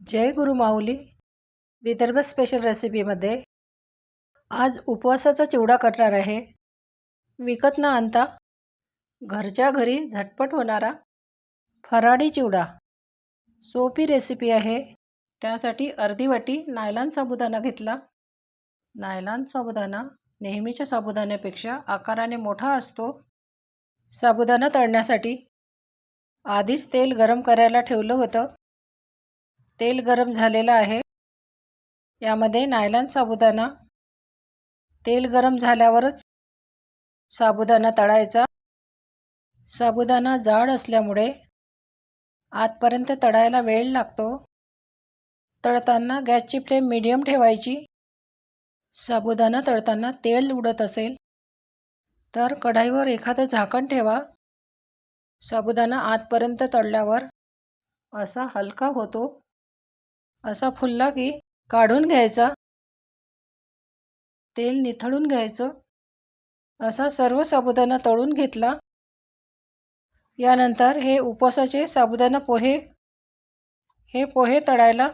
जय गुरु माऊली. Vidarbha special रेसिपीमध्ये आज उपवासाचा चिवडा करणार आहे. विकत न आणता घरच्या घरी झटपट होणारा फराळी चिवडा. सोपी रेसिपी आहे. त्यासाठी अर्धी वाटी नायलॉन साबुदाणा घेतला. नायलॉन साबुदाणा नेहमीच्या साबुदाण्यापेक्षा आकाराने मोठा असतो. साबुदाणा तळण्यासाठी आधीच तेल गरम करायला ठेवलं होतं. तेल गरम झालेलं आहे. यामध्ये नायलॉन साबुदाणा. तेल गरम झाल्यावरच साबुदाणा तळायचा. साबुदाणा जाड असल्यामुळे आतपर्यंत तळायला वेळ लागतो. तळताना गॅसची फ्लेम मीडियम ठेवायची. साबुदाणा तळताना तेल उडत असेल तर कढाईवर एखादं झाकण ठेवा. साबुदाणा आतपर्यंत तळल्यावर असा हलका होतो. असा फुलला की काढून घ्यायचा. तेल निथळून घ्यायचं. असा सर्व साबुदाणा तळून घेतला. यानंतर हे उपवासाचे साबुदाणा पोहे हे पोहे तळायला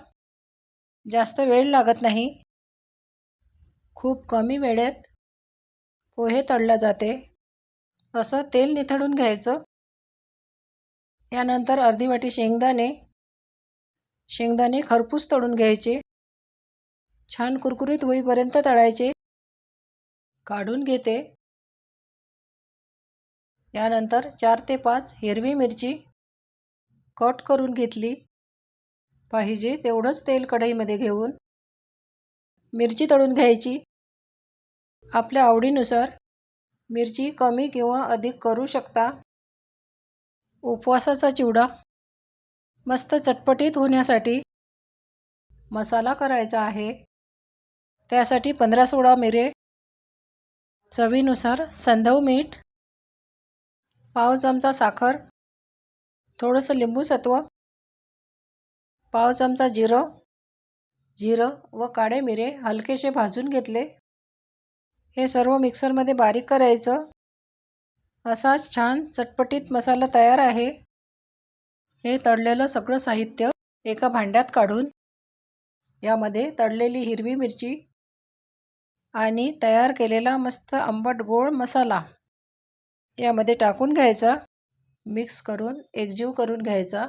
जास्त वेळ लागत नाही. खूप कमी वेळेत पोहे तळला जाते. असं तेल निथळून घ्यायचं. यानंतर अर्धी वाटी शेंगदाणे शेंगदाणे खरपूस तळून घ्यायचे. छान कुरकुरीत होईपर्यंत तळायचे. काढून घेते. यानंतर चार ते पाच हिरवी मिरची कट करून घेतली. पाहिजे तेवढंच तेल कढईमध्ये घेऊन मिरची तळून घ्यायची. आपल्या आवडीनुसार मिरची कमी किंवा अधिक करू शकता. उपवासाचा चिवडा मस्त चटपटीत होण्यासाठी मसाला करायचा आहे. त्यासाठी पंधरा सोळा मिरे चवीनुसार संधव मीठ पाव चमचा साखर थोडंसं लिंबूसत्व पाव चमचा जिरं जिरं व काळे मिरे हलकेसे भाजून घेतले. हे सर्व मिक्सरमध्ये बारीक करायचं. असाच छान चटपटीत मसाला तयार आहे. हे तळलेलं सगळं साहित्य एका भांड्यात काढून यामध्ये तळलेली हिरवी मिरची आणि तयार केलेला मस्त आंबट गोळ मसाला यामध्ये टाकून घ्यायचा मिक्स करून एकजीव करून घ्यायचा.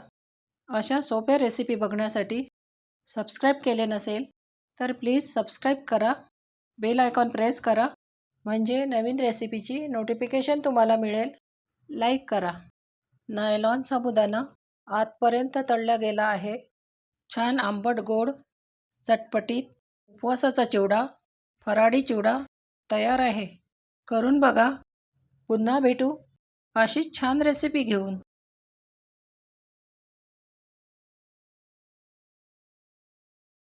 अशा सोप्या रेसिपी बघण्यासाठी सबस्क्राईब केले नसेल तर प्लीज सबस्क्राईब करा बेल आयकॉन प्रेस करा. म्हणजे नवीन रेसिपीची नोटिफिकेशन तुम्हाला मिळेल. लाईक करा. नायलॉन साबुदाणा आतपर्यंत तळला गेला आहे. छान आंबट गोड चटपटीत उपवासाचा चिवडा फराडी चिवडा तयार आहे. करून बघा. पुन्हा भेटू अशीच छान रेसिपी घेऊन.